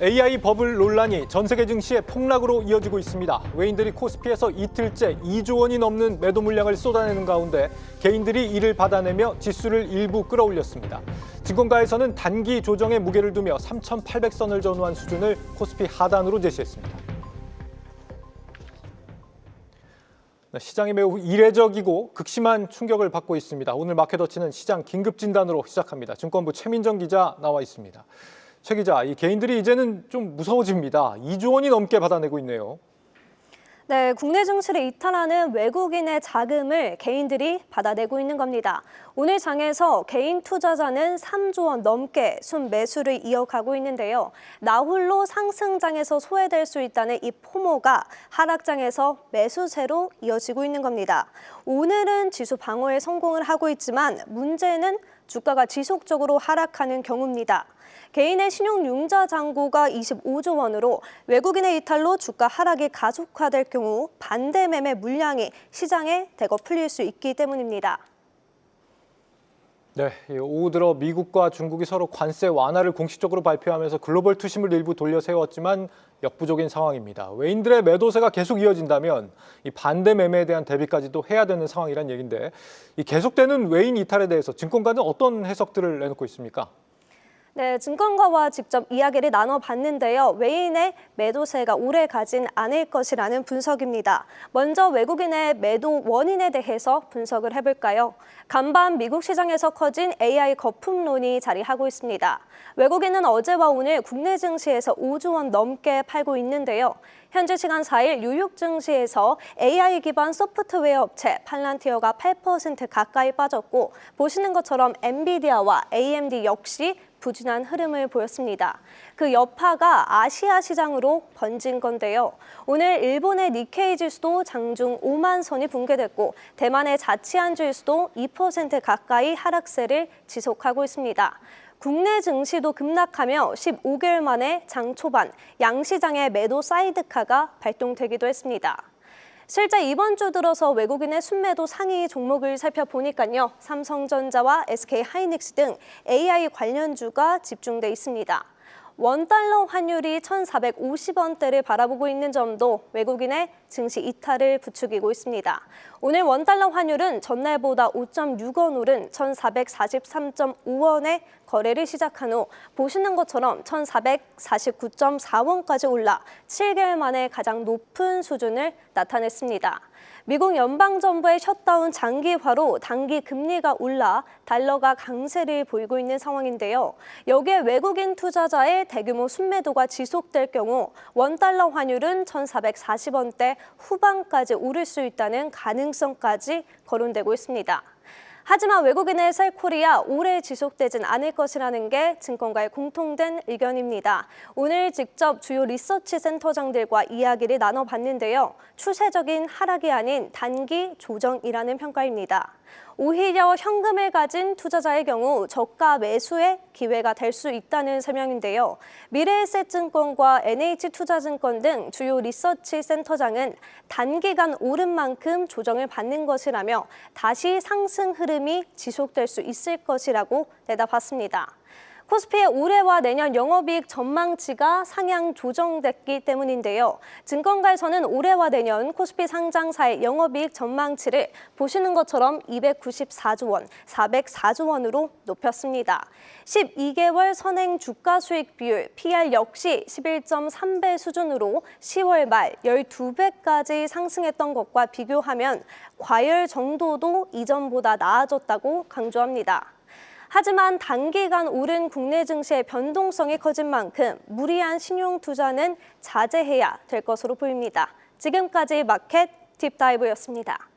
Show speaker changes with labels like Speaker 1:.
Speaker 1: AI 버블 논란이 전 세계 증시의 폭락으로 이어지고 있습니다. 외인들이 코스피에서 이틀째 2조 원이 넘는 매도 물량을 쏟아내는 가운데 개인들이 이를 받아내며 지수를 일부 끌어올렸습니다. 증권가에서는 단기 조정에 무게를 두며 3,800선을 전후한 수준을 코스피 하단으로 제시했습니다. 네, 시장이 매우 이례적이고 극심한 충격을 받고 있습니다. 오늘 마켓워치는 시장 긴급 진단으로 시작합니다. 증권부 최민정 기자 나와 있습니다. 최 기자, 이 개인들이 이제는 좀 무서워집니다. 2조 원이 넘게 받아내고 있네요.
Speaker 2: 네, 국내 증시를 이탈하는 외국인의 자금을 개인들이 받아내고 있는 겁니다. 오늘 장에서 개인 투자자는 3조 원 넘게 순매수를 이어가고 있는데요. 나홀로 상승장에서 소외될 수 있다는 이 포모가 하락장에서 매수세로 이어지고 있는 겁니다. 오늘은 지수 방어에 성공을 하고 있지만 문제는 주가가 지속적으로 하락하는 경우입니다. 개인의 신용 융자 잔고가 25조 원으로 외국인의 이탈로 주가 하락이 가속화될 경우 반대 매매 물량이 시장에 대거 풀릴 수 있기 때문입니다.
Speaker 1: 네, 이 오후 들어 미국과 중국이 서로 관세 완화를 공식적으로 발표하면서 글로벌 투심을 일부 돌려 세웠지만 역부족인 상황입니다. 외인들의 매도세가 계속 이어진다면 이 반대 매매에 대한 대비까지도 해야 되는 상황이란 얘기인데 이 계속되는 외인 이탈에 대해서 증권가는 어떤 해석들을 내놓고 있습니까?
Speaker 2: 네, 증권가와 직접 이야기를 나눠봤는데요. 외인의 매도세가 오래 가진 않을 것이라는 분석입니다. 먼저 외국인의 매도 원인에 대해서 분석을 해볼까요? 간밤 미국 시장에서 커진 AI 거품론이 자리하고 있습니다. 외국인은 어제와 오늘 국내 증시에서 5조 원 넘게 팔고 있는데요. 현재 시간 4일 뉴욕 증시에서 AI 기반 소프트웨어 업체 팔란티어가 8% 가까이 빠졌고 보시는 것처럼 엔비디아와 AMD 역시 부진한 흐름을 보였습니다. 그 여파가 아시아 시장으로 번진 건데요. 오늘 일본의 니케이 지수도 장중 5만 선이 붕괴됐고 대만의 자치안 지수도 2% 가까이 하락세를 지속하고 있습니다. 국내 증시도 급락하며 15개월 만에 장 초반 양시장의 매도 사이드카가 발동되기도 했습니다. 실제 이번 주 들어서 외국인의 순매도 상위 종목을 살펴보니까요. 삼성전자와 SK하이닉스 등 AI 관련주가 집중돼 있습니다. 원달러 환율이 1,450원대를 바라보고 있는 점도 외국인의 증시 이탈을 부추기고 있습니다. 오늘 원달러 환율은 전날보다 5.6원 오른 1,443.5원에 거래를 시작한 후 보시는 것처럼 1,449.4원까지 올라 7개월 만에 가장 높은 수준을 나타냈습니다. 미국 연방정부의 셧다운 장기화로 단기 금리가 올라 달러가 강세를 보이고 있는 상황인데요. 여기에 외국인 투자자의 대규모 순매도가 지속될 경우 원달러 환율은 1,440원대 후반까지 오를 수 있다는 가능성까지 거론되고 있습니다. 하지만 외국인의 셀 코리아 오래 지속되진 않을 것이라는 게 증권가의 공통된 의견입니다. 오늘 직접 주요 리서치 센터장들과 이야기를 나눠봤는데요. 추세적인 하락이 아닌 단기 조정이라는 평가입니다. 오히려 현금을 가진 투자자의 경우 저가 매수의 기회가 될 수 있다는 설명인데요. 미래에셋증권과 NH투자증권 등 주요 리서치 센터장은 단기간 오른 만큼 조정을 받는 것이라며 다시 상승 흐름이 지속될 수 있을 것이라고 내다봤습니다. 코스피의 올해와 내년 영업이익 전망치가 상향 조정됐기 때문인데요. 증권가에서는 올해와 내년 코스피 상장사의 영업이익 전망치를 보시는 것처럼 294조 원, 404조 원으로 높였습니다. 12개월 선행 주가 수익 비율 PR 역시 11.3배 수준으로 10월 말 12배까지 상승했던 것과 비교하면 과열 정도도 이전보다 나아졌다고 강조합니다. 하지만 단기간 오른 국내 증시의 변동성이 커진 만큼 무리한 신용 투자는 자제해야 될 것으로 보입니다. 지금까지 마켓 딥다이브였습니다.